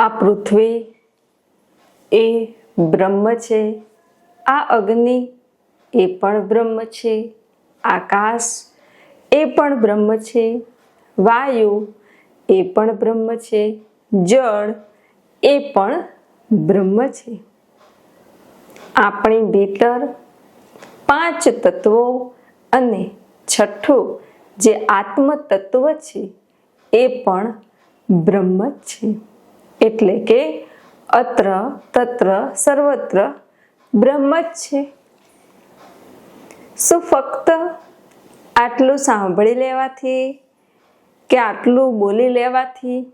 આ પૃથ્વી એ બ્રહ્મ છે. આ અગ્નિ એ પણ બ્રહ્મ છે. આકાશ એ પણ બ્રહ્મ છે. વાયુ એ પણ બ્રહ્મ છે. જળ એ પણ બ્રહ્મ છે. આપણી ભીતર પાંચ તત્વો અને છઠ્ઠું જે આત્મ છે એ પણ બ્રહ્મ છે. એટલે કે અત્ર, તત્ર, સર્વત્ર બ્રહ્મ જ છે. શું ફક્ત આટલું સાંભળી લેવાથી કે આટલું બોલી લેવાથી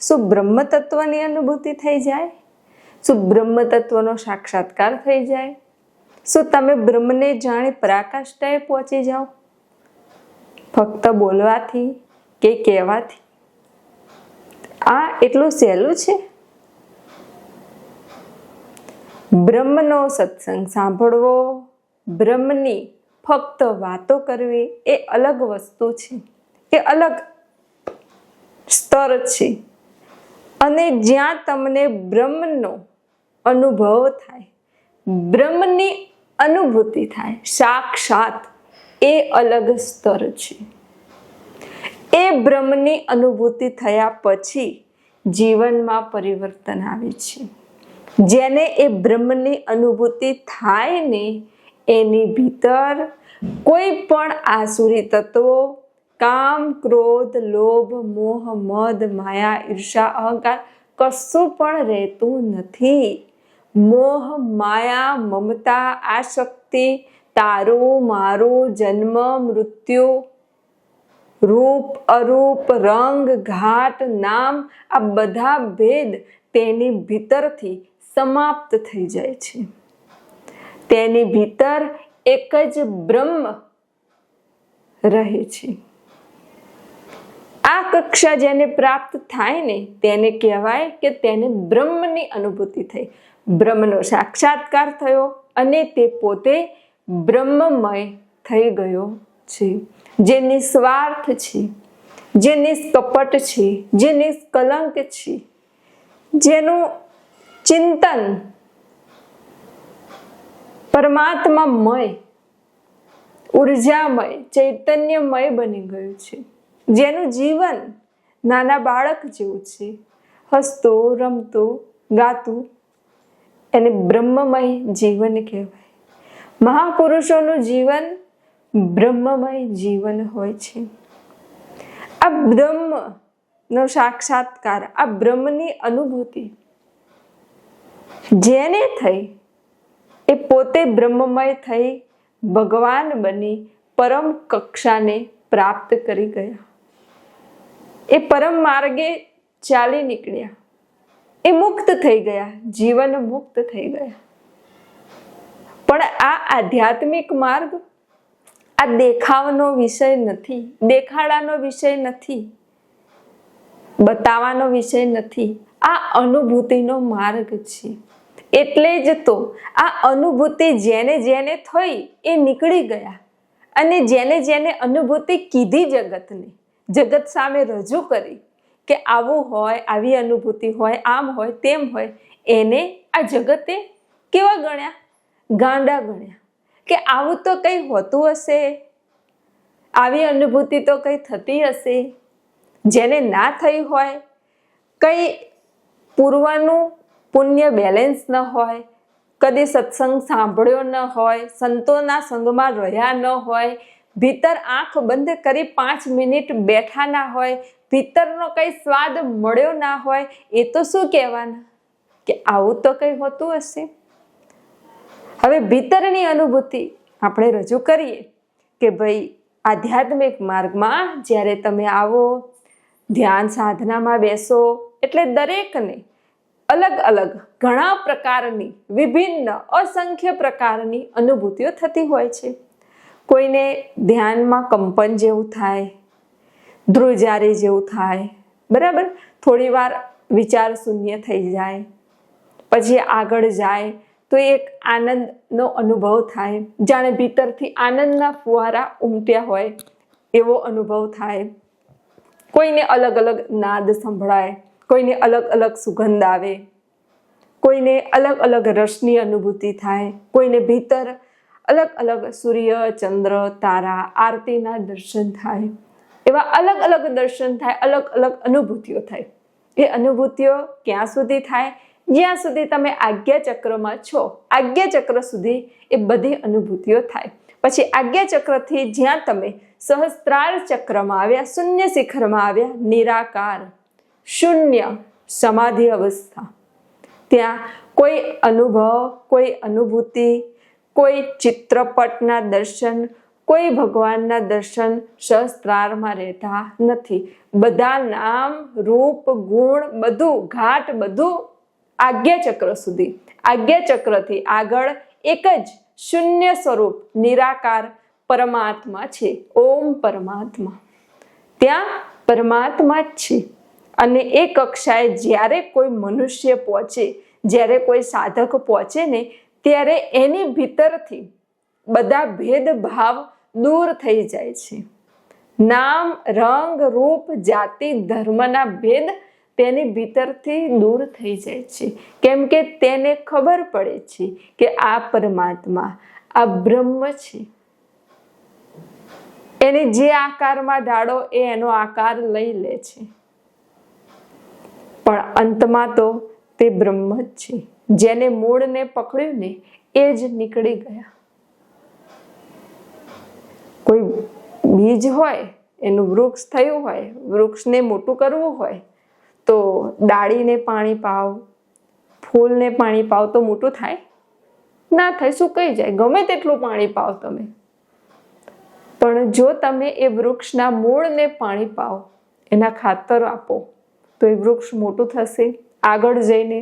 શું બ્રહ્મ તત્વની અનુભૂતિ થઈ જાય? શું બ્રહ્મ તત્વનો સાક્ષાત્કાર થઈ જાય? શું તમે બ્રહ્મને જાણી પરાકાષ્ઠાએ પહોંચી જાઓ? ફક્ત બોલવાથી કે કહેવાથી? આ એટલું સહેલું છે? બ્રહ્મનો સત્સંગ સાંભળવો, બ્રહ્મની ફક્ત વાતો કરવી એ અલગ વસ્તુ છે, એ અલગ સ્તર છે. અને જ્યાં તમને બ્રહ્મનો અનુભવ થાય, બ્રહ્મની અનુભૂતિ થાય, સાક્ષાત એ અલગ સ્તર છે. એ બ્રહ્મની અનુભૂતિ થયા પછી જીવનમાં પરિવર્તન આવે છે. જેને એ બ્રહ્મની અનુભૂતિ થાય ને એની ભીતર કોઈ પણ આસુરી તત્વો, કામ, ક્રોધ, લોભ, મોહ, મદ, માયા, ઈર્ષા, અહંકાર કશું પણ રહેતું નથી. મોહ, માયા, મમતા આશક્તિ તારું, મારું, જન્મ, મૃત્યુ રૂપ, અરૂપ, રંગ, ઘાટ, નામ, આ બધા ભેદ તેની ભીતરથી સમાપ્ત થઈ જાય છે. તેની ભીતર એક જ બ્રહ્મ રહે છે. આ કક્ષા જેને પ્રાપ્ત થાય ને તેને કહેવાય કે તેને બ્રહ્મની અનુભૂતિ થઈ. બ્રહ્મનો સાક્ષાત્કાર થયો અને તે પોતે બ્રહ્મમય થઈ ગયો છે. જે નિસ્વાર્થ છે, જે નિષ્કપટ છે, જે નિષ્કલંક છે, જેનું ચિંતન પરમાત્મામય, ઉર્જામય, ચૈતન્યમય બની ગયું છે. જેનું જીવન નાના બાળક જેવું છે. હસતું, રમતું, ગાતું એને બ્રહ્મમય જીવન કહેવાય. મહાપુરુષોનું જીવન બ્રહ્મમય જીવન હોય છે. આ બ્રહ્મનો સાક્ષાત્કાર, આ બ્રહ્મની અનુભૂતિ જેને થઈ એ પોતે બ્રહ્મમય થઈ ભગવાન બની પરમ કક્ષાને પ્રાપ્ત કરી ગયા. એ પરમ માર્ગે ચાલી નીકળ્યા. એ મુક્ત થઈ ગયા, જીવન મુક્ત થઈ ગયા. પણ આ આધ્યાત્મિક માર્ગ આ દેખાવનો વિષય નથી, દેખાડાનો વિષય નથી, બતાવવાનો વિષય નથી. આ અનુભૂતિનો માર્ગ છે. એટલે જ તો આ અનુભૂતિ જેને જેને થઈ એ નીકળી ગયા અને જેને જેને અનુભૂતિ કીધી જગતને, જગત સામે રજૂ કરી કે આવું હોય, આવી અનુભૂતિ હોય, આમ હોય, તેમ હોય, એને આ જગતે કેવા ગણ્યા? ગાંડા ગણ્યા. કે આવું તો કંઈ હોતું હશે? આવી અનુભૂતિ તો કંઈ થતી હશે? જેને ના થઈ હોય, કંઈ પૂર્વનું પુણ્ય બેલેન્સ ન હોય, કદી સત્સંગ સાંભળ્યો ન હોય, સંતોના સંગમાં રહ્યા ન હોય, ભીતર આંખ બંધ કરી પાંચ મિનિટ બેઠા ના હોય, ભીતરનો કંઈ સ્વાદ મળ્યો ના હોય, એ તો શું કહેવાના? કે આવું તો કંઈ હોતું હશે? હવે ભીતરની અનુભૂતિ આપણે રજૂ કરીએ કે ભાઈ, આધ્યાત્મિક માર્ગમાં જ્યારે તમે આવો, ધ્યાન સાધનામાં બેસો, એટલે દરેકને અલગ અલગ ઘણા પ્રકારની, વિભિન્ન, અસંખ્ય પ્રકારની અનુભૂતિઓ થતી હોય છે. કોઈને ધ્યાનમાં કંપન જેવું થાય, ધ્રુજારી જેવું થાય, બરાબર? થોડી વાર વિચાર શૂન્ય થઈ જાય, પછી આગળ જાય તો એક આનંદનો અનુભવ થાય. જાણે ભીતરથી આનંદના ફુવારા ઉમટ્યા હોય એવો અનુભવ થાય. કોઈને અલગ અલગ નાદ સંભળાય, કોઈને અલગ અલગ સુગંધ આવે, કોઈને અલગ અલગ રસની અનુભૂતિ થાય, કોઈને ભીતર અલગ અલગ સૂર્ય, ચંદ્ર, તારા આરતીના દર્શન થાય. એવા અલગ અલગ દર્શન થાય, અલગ અલગ અનુભૂતિઓ થાય. એ અનુભૂતિઓ ક્યાં સુધી થાય? જ્યાં સુધી તમે આજ્ઞા ચક્રમાં છો આજ્ઞા ચક્ર સુધી એ બધી અનુભૂતિઓ થાય. પછી આજ્ઞા ચક્રથી જ્યાં તમે સહસ્ત્રાર ચક્રમાં આવ્યા, શૂન્ય શિખરમાં આવ્યા, નિરાકાર, શૂન્ય સમાધિ અવસ્થા, ત્યાં કોઈ અનુભવ, કોઈ અનુભૂતિ, કોઈ ચિત્રપટના દર્શન, કોઈ ભગવાનના દર્શન સહસ્ત્રારમાં રહેતા નથી. બધા નામ, રૂપ, ગુણ, બધું, ઘાટ, બધું આજ્ઞા ચક્ર સુધી. આજ્ઞા ચક્રથી આગળ એક જ શૂન્ય સ્વરૂપ નિરાકાર પરમાત્મા છે. ઓમ પરમાત્મા. ત્યાં પરમાત્મા જ છે. અને એ કક્ષાએ જ્યારે કોઈ મનુષ્ય પહોંચે, જ્યારે કોઈ સાધક પહોંચે ને, ત્યારે એની ભીતરથી બધા ભેદભાવ દૂર થઈ જાય છે. નામ, રંગ, રૂપ, જાતિ, ધર્મના ભેદ તેની ભીતરથી દૂર થઈ જાય છે. કેમ કે તેને ખબર પડે છે કે આ પરમાત્મા, આ બ્રહ્મ છે. એને જે આકારમાં ઢાળો એ એનો આકાર લઈ લે છે. પણ અંતમાં તો તે બ્રહ્મ જ છે. જેને મૂળને પકડ્યું ને એ જ નીકળી ગયા. કોઈ બીજ હોય, એનું વૃક્ષ થયું હોય, વૃક્ષને મોટું કરવું હોય તો ડાળીને પાણી પાવ, ફૂલને પાણી પાવ તો મોટું થાય? ના થાય સુકાઈ જાય? ગમે તેટલું પાણી પાવ તમે. પણ જો તમે એ વૃક્ષના મૂળને પાણી પાવ, એના ખાતર આપો, તો એ વૃક્ષ મોટું થશે, આગળ જઈને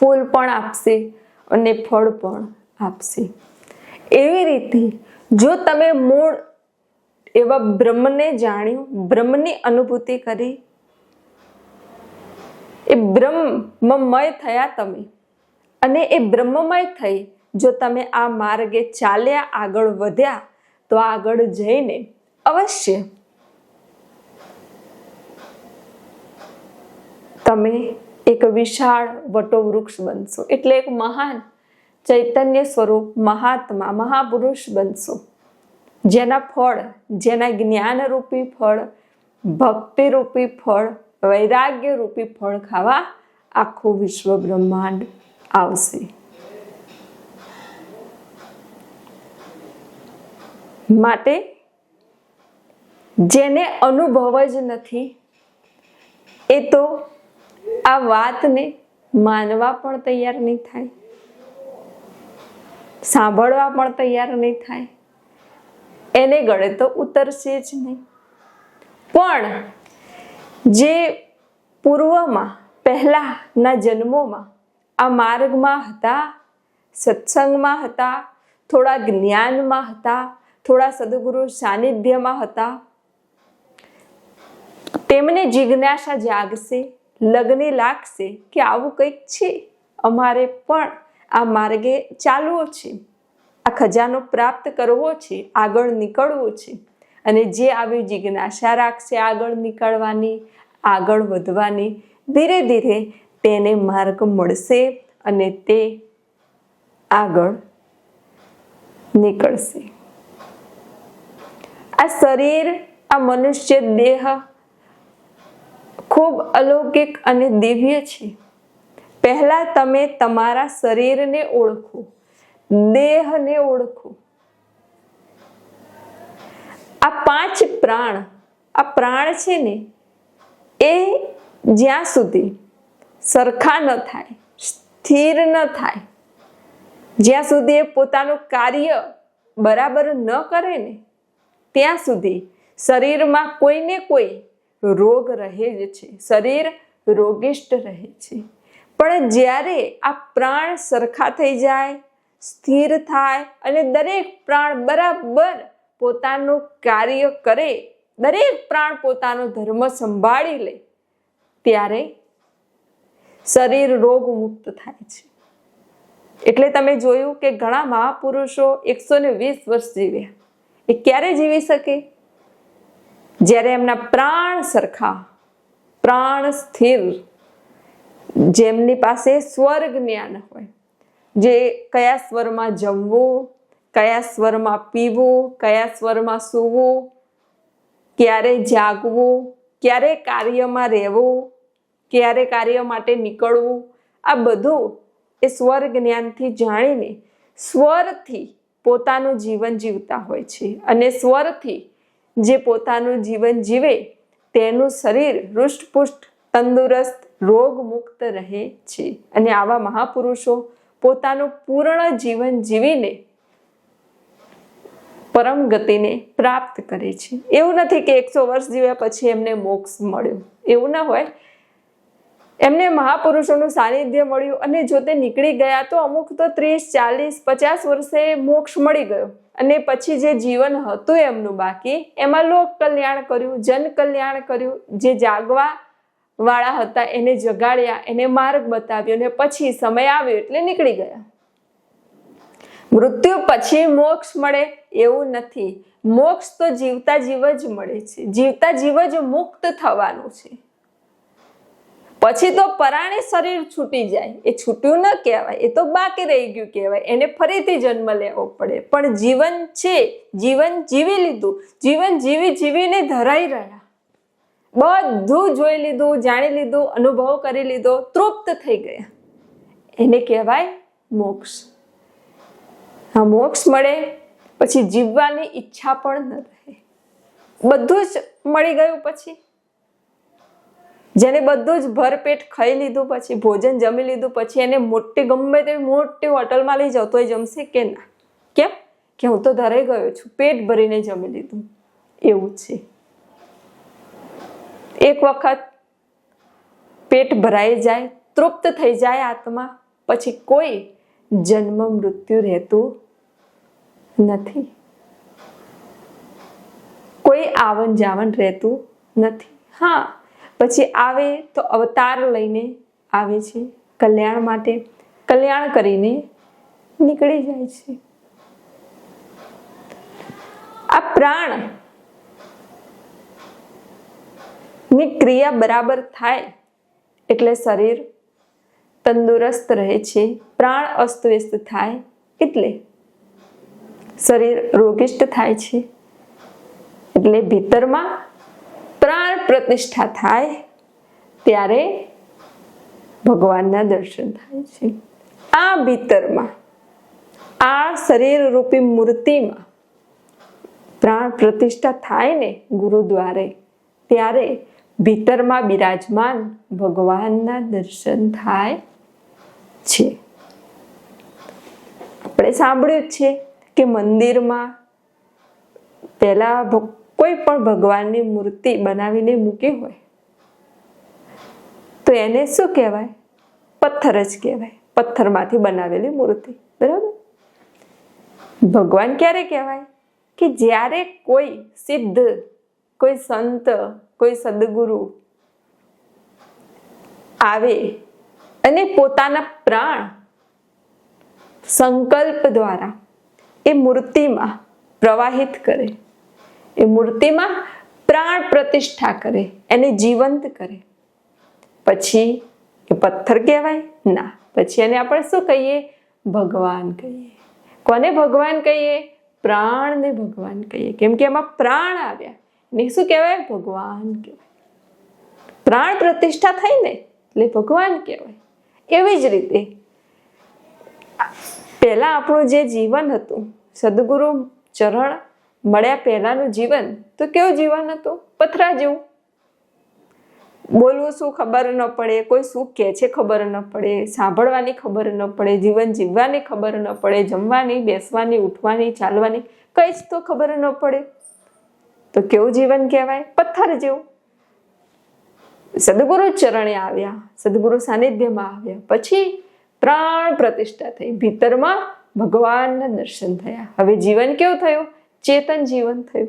ફૂલ પણ આપશે અને ફળ પણ આપશે. એવી રીતે જો તમે મૂળ એવા બ્રહ્મને જાણ્યું, બ્રહ્મની અનુભૂતિ કરી એ બ્રહ્મમય થયા તમે. અને એ બ્રહ્મમય થઈ જો તમે આ માર્ગે ચાલ્યા આગળ વધ્યા, તો આગળ જઈને અવશ્ય તમે એક વિશાળ વટોવૃક્ષ બનશો. એટલે એક મહાન ચૈતન્ય સ્વરૂપ મહાત્મા, મહાપુરુષ બનશો. જેના ફળ, જેના જ્ઞાનરૂપી ફળ, ભક્તિરૂપી ફળ વૈરાગ્ય રૂપી ફળ ખાવા આખું વિશ્વ બ્રહ્માંડ આવશે. માટે જેને અનુભવ જ નથી, એ તો આ વાતને માનવા પણ તૈયાર નહીં થાય, સાંભળવા પણ તૈયાર નહીં થાય. એને ગળે તો ઉતરશે જ નહીં. પણ જે પૂર્વમાં પહેલાંના જન્મોમાં આ માર્ગમાં હતા, સત્સંગમાં હતા, થોડા જ્ઞાનમાં હતા, થોડા સદગુરુ સાનિધ્યમાં હતા. તેમને જિજ્ઞાસા જાગશે, લગ્ને લાગશે કે આવું કંઈક છે? અમારે પણ આ માર્ગે ચાલવો છે. આ ખજાનો પ્રાપ્ત કરવો છે, આગળ નીકળવું છે. અને જે આવી જિજ્ઞાસા રાખશે આગળ નીકળવાની, આગળ વધવાની, ધીરે ધીરે તેને માર્ગ મળશે અને તે આગળ નીકળશે. આ શરીર, આ મનુષ્ય દેહ ખૂબ અલૌકિક અને દિવ્ય છે. પહેલા તમે તમારા શરીરને ઓળખો, દેહને ઓળખો. આ પાંચ પ્રાણ, આ પ્રાણ છે ને, એ જ્યાં સુધી સરખા ન થાય, સ્થિર ન થાય, જ્યાં સુધી એ પોતાનું કાર્ય બરાબર ન કરે ને, ત્યાં સુધી શરીરમાં કોઈને કોઈ રોગ રહે જ છે. શરીર રોગિષ્ટ રહે છે. પણ જ્યારે આ પ્રાણ સરખા થઈ જાય, સ્થિર થાય અને દરેક પ્રાણ બરાબર પોતાનું કાર્ય કરે, દરેક પ્રાણ પોતાનો ધર્મ સંભાળી લે, ત્યારે શરીર રોગ મુક્ત થાય છે. એટલે તમે જોયું કે ઘણા મહાપુરુષો એકસો ને વીસ વર્ષ જીવ્યા. એ ક્યારે જીવી શકે? જ્યારે એમના પ્રાણ સરખા, પ્રાણ સ્થિર, જેમની પાસે સ્વર્ગ જ્ઞાન હોય, જે કયા સ્વરમાં જમવું કયા સ્વરમાં પીવું, કયા સ્વરમાં સૂવું, ક્યારે જાગવું, ક્યારે કાર્યમાં રહેવું, ક્યારે કાર્ય માટે નીકળવું, આ બધું એ સ્વર જ્ઞાનથી જાણીને સ્વરથી પોતાનું જીવન જીવતા હોય છે. અને સ્વરથી જે પોતાનું જીવન જીવે, તેનું શરીર હૃષ્ટપુષ્ટ, તંદુરસ્ત, રોગમુક્ત રહે છે. અને આવા મહાપુરુષો પોતાનું પૂર્ણ જીવન જીવીને પરમ ગતિને પ્રાપ્ત કરે છે. એવું નથી કે એકસો વર્ષ જીવ્યા પછી એમને મોક્ષ મળ્યો. એવું ના હોય. એમને મહાપુરુષોનું સાનિધ્ય મળ્યું અને જો તે નીકળી ગયા તો અમુક તો ત્રીસ, ચાલીસ, પચાસ વર્ષે મોક્ષ મળી ગયો. અને પછી જે જીવન હતું એમનું બાકી, એમાં લોક કલ્યાણ કર્યું, જન કલ્યાણ કર્યું, જે જાગવા વાળા હતા એને જગાડ્યા, એને માર્ગ બતાવ્યો અને પછી સમય આવ્યો એટલે નીકળી ગયા. મૃત્યુ પછી મોક્ષ મળે એવું નથી. મોક્ષ તો જીવતા જીવ જ મળે છે. જીવતા જીવ જ મુક્ત થવાનું છે. પછી તો પરાણે શરીર છૂટી જાય. એ છૂટ્યું ન કહેવાય. એ તો બાકી રહી ગયું કહેવાય. એને ફરીથી જન્મ લેવો પડે. પણ જીવન છે. જીવન જીવી લીધું. જીવન જીવી જીવીને ધરાઈ રહ્યા. બધું જોઈ લીધું, જાણી લીધું, અનુભવ કરી લીધો, તૃપ્ત થઈ ગયા. એને કહેવાય મોક્ષ. હા મોક્ષ મળે, પછી જીવવાની ઈચ્છા પણ ન રહે. બધું જ મળી ગયું પછી. જેને બધું જ ભરપેટ ખાઈ લીધું પછી, ભોજન જમી લીધું પછી, એને મોટી, ગમે તેવી મોટી હોટલમાં લઈ જાવ એ જમશે કે ના? કેમ? કે હું તો ધરાઈ ગયો છું, પેટ ભરીને જમી લીધું. એવું છે. એક વખત પેટ ભરાઈ જાય, તૃપ્ત થઈ જાય આત્મા, પછી કોઈ જન્મ મૃત્યુ રહેતું નથી. કોઈ આવન જાવન રહેતું નથી. હા, પછી આવે તો અવતાર લઈને આવે છે. કલ્યાણ માટે કલ્યાણ કરીને નીકળી જાય છે. આ પ્રાણની ક્રિયા બરાબર થાય એટલે શરીર તંદુરસ્ત રહે છે. પ્રાણ અસ્તવ્યસ્ત થાય એટલે શરીર રોગિષ્ટ થાય છે. એટલે ભીતરમાં પ્રાણ પ્રતિષ્ઠા થાય, ત્યારે ભગવાનના દર્શન થાય છે. આ ભીતરમાં, આ શરીર રૂપી મૂર્તિમાં પ્રાણ પ્રતિષ્ઠા થાય ને ગુરુદ્વારે, ત્યારે ભીતરમાં બિરાજમાન ભગવાનના દર્શન થાય છે. આપણે સાંભળ્યું છે કે મંદિરમાં પહેલા કોઈ પણ ભગવાનની મૂર્તિ બનાવીને મૂકી હોય, તો એને શું કહેવાય? પથ્થર જ કહેવાય. પથ્થરમાંથી બનાવેલી મૂર્તિ. બરાબર? ભગવાન ક્યારે કહેવાય? કે જ્યારે કોઈ સિદ્ધ, કોઈ સંત, કોઈ સદગુરુ આવે અને પોતાના પ્રાણ સંકલ્પ દ્વારા એ મૂર્તિમાં પ્રવાહિત કરે. એ મૂર્તિમાં પ્રાણ પ્રતિષ્ઠા કરે. એને જીવંત કરે. પછી એ પથ્થર કહેવાય? ના. પછી એને આપણે શું કહીએ? ભગવાન કહીએ. કોને ભગવાન કહીએ? પ્રાણને ભગવાન કહીએ. કેમ કે એમાં પ્રાણ આવ્યા. ને શું કહેવાય? ભગવાન કહેવાય. પ્રાણ પ્રતિષ્ઠા થઈ ને એટલે ભગવાન કહેવાય. એવી જ રીતે પહેલા આપણું જે જીવન હતું, સદગુરુ ચરણ મળ્યા પહેલાંનું જીવન, તો કેવું જીવન હતું? પથરા જેવું. બોલવું શું ખબર ન પડે, કોઈ શું કહે છે ખબર ન પડે, સાંભળવાની ખબર ન પડે, જીવન જીવવાની ખબર ન પડે, જમવાની, બેસવાની, ઉઠવાની, ચાલવાની, કંઈ જ તો ખબર ન પડે. તો કેવું જીવન કહેવાય? પથ્થર જેવું. સદગુરુ ચરણે આવ્યા, સદગુરુ સાનિધ્યમાં આવ્યા. પછી પ્રાણ પ્રતિષ્ઠા થઈ. ભીતરમાં ભગવાનના દર્શન થયા. હવે જીવન કેવું થયું? ચેતન જીવન થયું.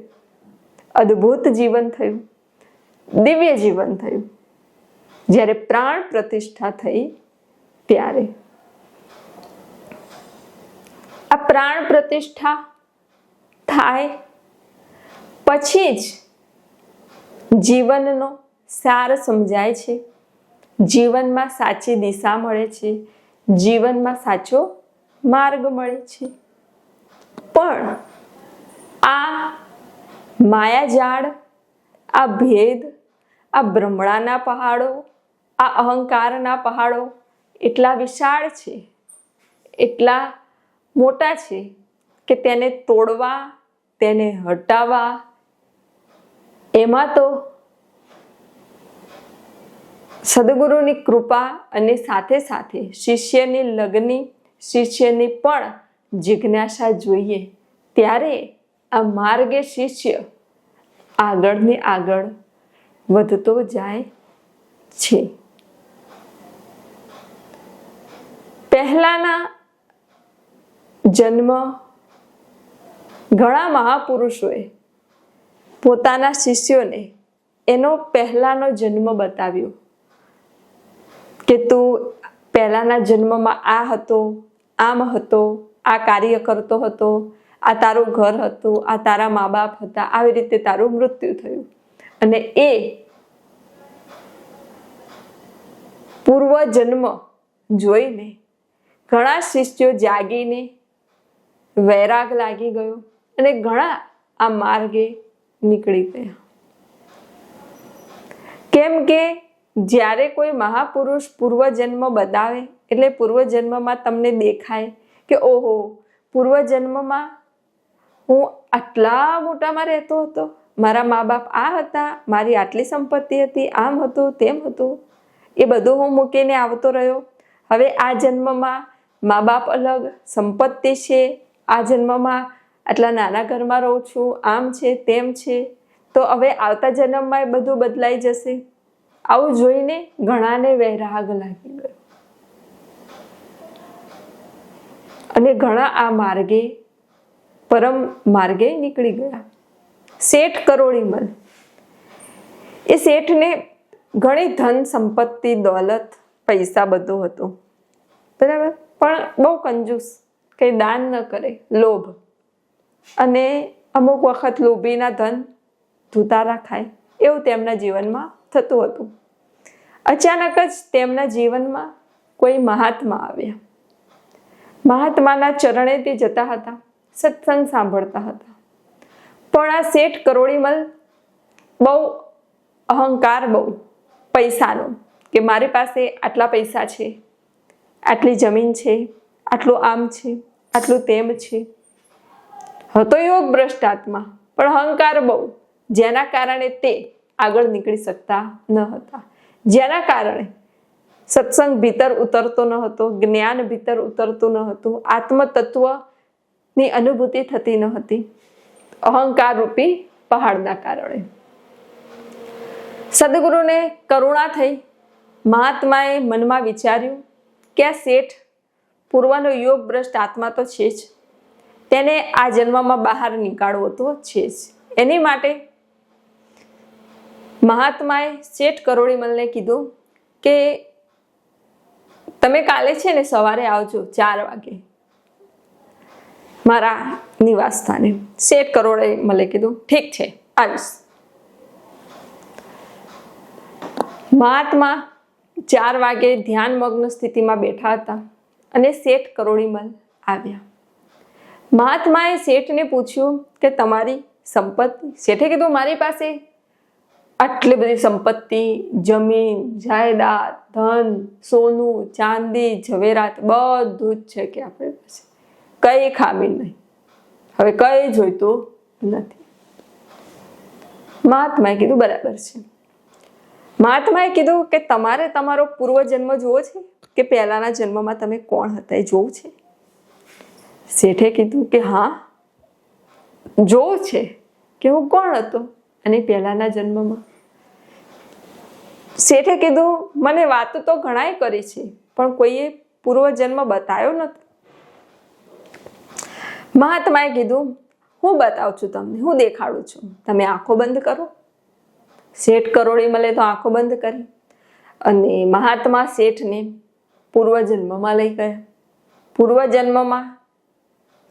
અદ્ભુત જીવન થયું. દિવ્ય જીવન થયું. જ્યારે પ્રાણ પ્રતિષ્ઠા થઈ ત્યારે. આ પ્રાણ પ્રતિષ્ઠા થાય પછી જ જીવનનો સાર સમજાય છે. જીવનમાં સાચી દિશા મળે છે. જીવનમાં સાચો માર્ગ મળે છે. પણ આ માયાજાળ, આ ભેદ, આ ભ્રમણાના પહાડો, આ અહંકારના પહાડો એટલા વિશાળ છે, એટલા મોટા છે કે તેને તોડવા, તેને હટાવવા, એમાં તો સદગુરુની કૃપા અને સાથે સાથે શિષ્યની લગ્ની, શિષ્યની પણ જિજ્ઞાસા જોઈએ. ત્યારે આ માર્ગે શિષ્ય આગળને આગળ વધતો જાય છે. પહેલાના જન્મ ઘણા મહાપુરુષોએ પોતાના શિષ્યોને એનો પહેલાનો જન્મ બતાવ્યો. કે તું પહેલાના જન્મમાં આ હતો, આમ હતો, આ કાર્ય કરતો હતો, આ તારું ઘર હતું, આ તારા મા બાપ હતા, આવી રીતે તારું મૃત્યુ થયું. અને એ પૂર્વ જન્મ જોઈને ઘણા શિષ્યો જાગીને વૈરાગ લાગી ગયો અને ઘણા આ માર્ગે નીકળી ગયા. કેમ કે જ્યારે કોઈ મહાપુરુષ પૂર્વજન્મ બતાવે, એટલે પૂર્વજન્મમાં તમને દેખાય કે, ઓહો, પૂર્વજન્મમાં હું આટલા મોટામાં રહેતો હતો. મારા મા બાપ આ હતા, મારી આટલી સંપત્તિ હતી, આમ હતું, તેમ હતું. એ બધું હું મૂકીને આવતો રહ્યો. હવે આ જન્મમાં મા બાપ અલગ, સંપત્તિ છે. આ જન્મમાં આટલા નાના ઘરમાં રહું છું, આમ છે, તેમ છે. તો હવે આવતા જન્મમાં એ બધું બદલાઈ જશે. આવું જોઈને ઘણાને વૈરાગ લાગી ગયો. અને ઘણા આ માર્ગે, પરમ માર્ગે નીકળી ગયા. શેઠ કરોડીમલ. એ શેઠને ઘણી ધન સંપત્તિ, દોલત, પૈસા બધું હતું. બરાબર? પણ બહુ કંજૂસ, કંઈ દાન ન કરે, લોભ. અને અમુક વખત લોભીના ધન ધૂતારા ખાય. એવું તેમના જીવનમાં થતું હતું. અચાનક જ તેમના જીવનમાં કોઈ મહાત્મા આવ્યા. મહાત્માના ચરણે તે જતા હતા, સત્સંગ સાંભળતા હતા. પણ આ શેઠ કરોડીમલ બહુ અહંકાર, બહુ પૈસાનો કે મારી પાસે આટલા પૈસા છે, આટલી જમીન છે, આટલું આમ છે, આટલું તેમ છે. હતો યોગ ભ્રષ્ટ આત્મા પણ અહંકાર બહુ, જેના કારણે તે આગળ નીકળી શકતા ન હતા. જેના કારણે સત્સંગ ભીતર ઉતરતો ન હતો, જ્ઞાન ભીતર ઉતરતું ન હતું, આત્મતત્વની અનુભૂતિ થતી ન હતી અહંકાર રૂપી પહાડના કારણે. સદગુરુને કરુણા થઈ મહાત્માએ મનમાં વિચાર્યું કે આ શેઠ પૂર્વનો યોગ ભ્રષ્ટ આત્મા તો છે જ. તેને આ જન્મમાં બહાર નીકાળવો તો છે જ. એની માટે મહાત્માએ શેઠ કરોડીમલને કીધું કે તમે કાલે છે ને સવારે આવજો ચાર વાગે. મારા નિવાસ સ્થાને શેઠ કરોડીમલે કીધું, ઠીક છે, આવીશ. મહાત્મા ચાર વાગે ધ્યાનમગ્ન સ્થિતિમાં બેઠા હતા અને શેઠ કરોડીમલ આવ્યા. મહાત્માએ શેઠને પૂછ્યું કે તમારી સંપત્તિ, શેઠે કીધું, મારી પાસે આટલી બધી સંપત્તિ, જમીન, જાયદાદ, ધન, સોનું, ચાંદી, ઝવેરાત બધું જ છે કે આપણી પાસે. કઈ ખામી નહીં. હવે કઈ જોઈતું નથી. મહાત્માએ કીધું બરાબર છે. મહાત્માએ કીધું કે તમારે તમારો પૂર્વજન્મ જોવો છે કે પહેલાના જન્મમાં તમે કોણ હતા એ જોવું છે? શેઠે કીધું કે હા, જોવું છે કે હું કોણ હતો અને પહેલાના જન્મમાં? શેઠે કીધું, મને વાતો તો ઘણાય કરી છે, પણ કોઈએ પૂર્વજન્મ બતાવ્યો નથી. મહાત્માએ કીધું, હું બતાવું છું તમને, હું દેખાડું છું. તમે આંખો બંધ કરો. શેઠ કરોડી મળે તો આંખો બંધ કરી. અને મહાત્મા શેઠને પૂર્વજન્મમાં લઈ ગયા. પૂર્વજન્મમાં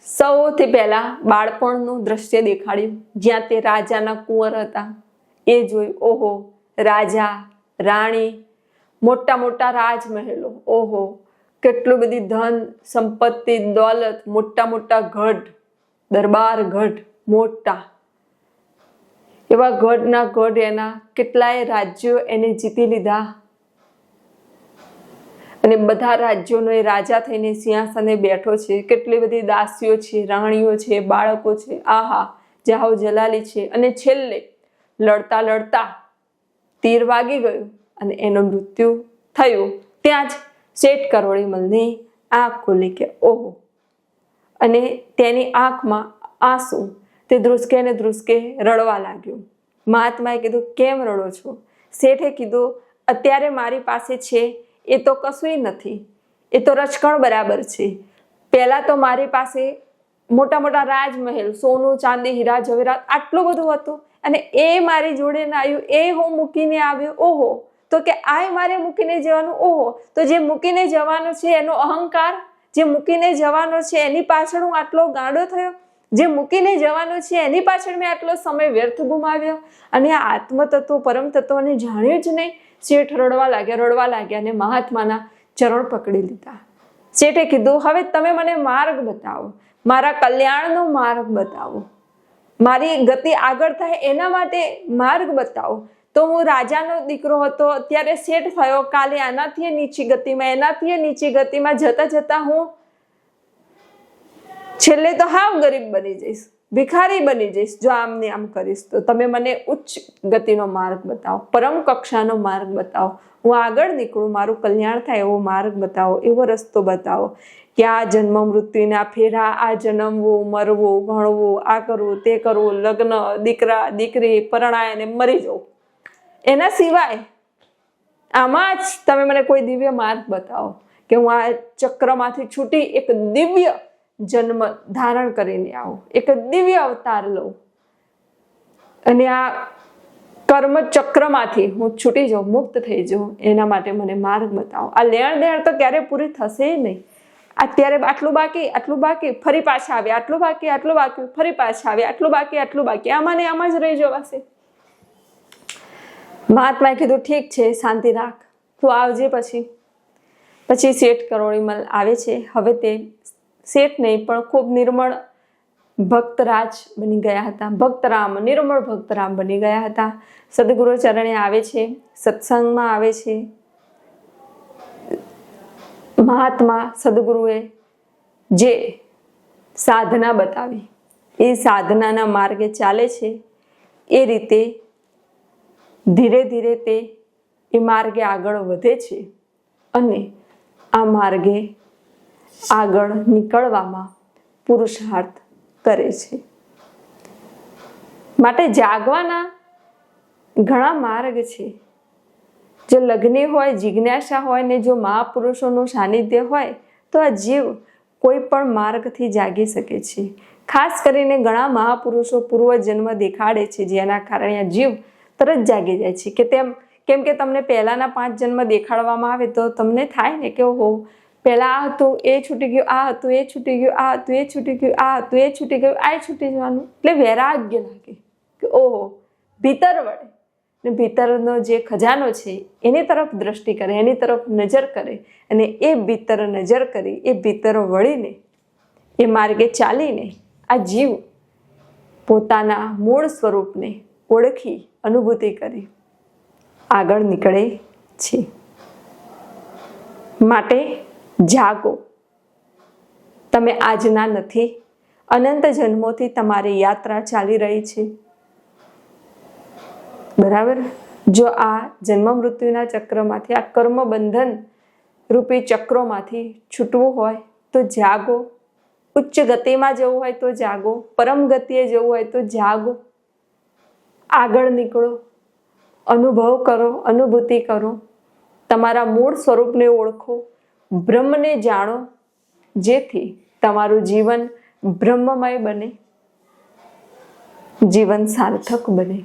સૌથી પહેલાં બાળપણનું દ્રશ્ય દેખાડ્યું, જ્યાં તે રાજાના કુંવર હતા. એ જોયું ઓહો, રાજા રાણી, મોટા મોટા રાજમહેલો, ઓહો, કેટલું બધી ધન, સંપત્તિ, દોલત, મોટા મોટા ગઢ, દરબાર ગઢ, મોટા. એવા ગઢના ગઢ એના કેટલાય રાજ્યો એને જીતી લીધા. અને બધા રાજ્યોનો એ રાજા થઈને સિંહાસને બેઠો છે. કેટલી બધી દાસીઓ છે, રાણીઓ છે, બાળકો છે. આહા જાહો જલાલી છે. અને છેલ્લે લડતા લડતા તીર વાગી ગયું અને એનું મૃત્યુ થયું. ત્યાં જ શેઠ કરોળીમલની આંખ ખુલી કે, ઓહો. અને તેની આંખમાં આંસુ. તે ધ્રુસકે ને ધ્રુસકે રડવા લાગ્યું. મહાત્માએ કીધું, કેમ રડો છો? શેઠે કીધું, અત્યારે મારી પાસે છે, એ તો કશુંય નથી. એ તો રચકણ બરાબર છે. પહેલાં તો મારી પાસે મોટા મોટા રાજમહેલ, સોનું, ચાંદી, હીરા જવેરાત આટલું બધું હતું અને એ મારી જોડે આવ્યું, એ હું મૂકીને આવ્યો, ઓહો, તો કે આય મારે મૂકીને જવાનું, ઓહો, તો જે મૂકીને જવાનો છે એનો અહંકાર, જે મૂકીને જવાનો છે એની પાછળ હું આટલો ગાંડો થયો, જે મૂકીને જવાનો છે એની પાછળ મેં આટલો સમય વ્યર્થ ગુમાવ્યો અને આ આત્મતત્વ, પરમ તત્વને જાણ્યું જ નહીં, શેઠ રડવા લાગ્યા રડવા લાગ્યા અને મહાત્માના ચરણ પકડી લીધા. શેઠે કીધું, હવે તમે મને માર્ગ બતાવો. મારા કલ્યાણનો માર્ગ બતાવો. મારી ગતિ આગળ થાય એના માટે માર્ગ બતાવો. તો હું રાજાનો દીકરો હતો, અત્યારે સેટ થયો, કાલે આનાથી નીચી ગતિમાં, એનાથી નીચી ગતિમાં જતા જતા હું છેલ્લે તો હાવ ગરીબ બની જઈશ, ભિખારી બની જઈશ જો આમ ને આમ કરીશ. તો તમે મને ઉચ્ચ ગતિનો માર્ગ બતાવો, પરમ કક્ષાનો માર્ગ બતાવો. હું આગળ નીકળું, મારું કલ્યાણ થાય એવો માર્ગ બતાવો, એવો રસ્તો બતાવો. કે આ જન્મ મૃત્યુના ફેરા, આ જન્મવું, મરવું, ભણવું, આ કરવું, તે કરવું, લગ્ન, દીકરા, દીકરી પરણાય અને મરી જવું. એના સિવાય આમાં જ તમે મને કોઈ દિવ્ય માર્ગ બતાવો કે હું આ ચક્રમાંથી છૂટી એક દિવ્ય જન્મ ધારણ કરીને આવું, એક દિવ્ય અવતાર લઉં. અને આ કર્મ ચક્રમાંથી હું છૂટી જાઉં, મુક્ત થઈ જાઉં, એના માટે મને માર્ગ બતાવો. આ લેણ દેણ તો ક્યારે પૂરી થશે નહીં. અત્યારે આટલું બાકી આટલું બાકી, ફરી પાછા આવે આટલું બાકી આટલું બાકી, ફરી પાછા આવે આટલું બાકી આટલું બાકી. આમાં ને આમાં જ રહી જવાશે. મહાત્માએ કીધું, ઠીક છે, શાંતિ રાખ. તું આવજે પછી. પછી શેઠ કરોળીમલ આવે છે. હવે તે શેઠ નહીં, પણ ખૂબ નિર્મળ ભક્તરાજ બની ગયા હતા. ભક્તરામ, નિર્મળ ભક્તરામ બની ગયા હતા. સદગુરુ ચરણે આવે છે, સત્સંગમાં આવે છે. મહાત્મા સદગુરુએ જે સાધના બતાવી, એ સાધનાના માર્ગે ચાલે છે, એ રીતે ધીરે ધીરે તે એ માર્ગે આગળ વધે છે અને આ માર્ગે આગળ નીકળવામાં પુરુષાર્થ કરે છે. માટે જાગવાના ઘણા માર્ગ છે. જો લગ્ની હોય, જિજ્ઞાસા હોય ને જો મહાપુરુષોનું સાનિધ્ય હોય, તો આ જીવ કોઈ પણ માર્ગથી જાગી શકે છે. ખાસ કરીને ઘણા મહાપુરુષો પૂર્વજન્મ દેખાડે છે, જેના કારણે આ જીવ તરત જાગી જાય છે. કે તેમ, કેમ કે તમને પહેલાના પાંચ જન્મ દેખાડવામાં આવે તો તમને થાય ને કે ઓહો, પહેલાં આ હતું, એ છૂટી ગયું, આ હતું, એ છૂટી ગયું, આ હતું, એ છૂટી ગયું, આ હતું, એ છૂટી ગયું, આ છૂટી જવાનું. એટલે વૈરાગ્ય લાગે કે ઓહો, ભીતર વળે. ને ભીતરનો જે ખજાનો છે, એની તરફ દ્રષ્ટિ કરે, એની તરફ નજર કરે અને એ ભીતર નજર કરી, એ ભીતર વળીને, એ માર્ગે ચાલીને આ જીવ પોતાના મૂળ સ્વરૂપને ઓળખી, અનુભૂતિ કરી, આગળ નીકળે છે. માટે જાગો. તમે આજના નથી, અનંત જન્મોથી તમારી યાત્રા ચાલી રહી છે. બરાબર? જો આ જન્મ મૃત્યુના ચક્રમાંથી, આ કર્મ બંધન રૂપી ચક્રોમાંથી છૂટવું હોય, તો જાગો. ઉચ્ચ ગતિમાં જવું હોય, તો જાગો. પરમ ગતિએ જવું હોય, તો જાગો. આગળ નીકળો. અનુભવ કરો, અનુભૂતિ કરો. તમારા મૂળ સ્વરૂપને ઓળખો. બ્રહ્મને જાણો, જેથી તમારું જીવન બ્રહ્મમય બને. જીવન સાર્થક બને.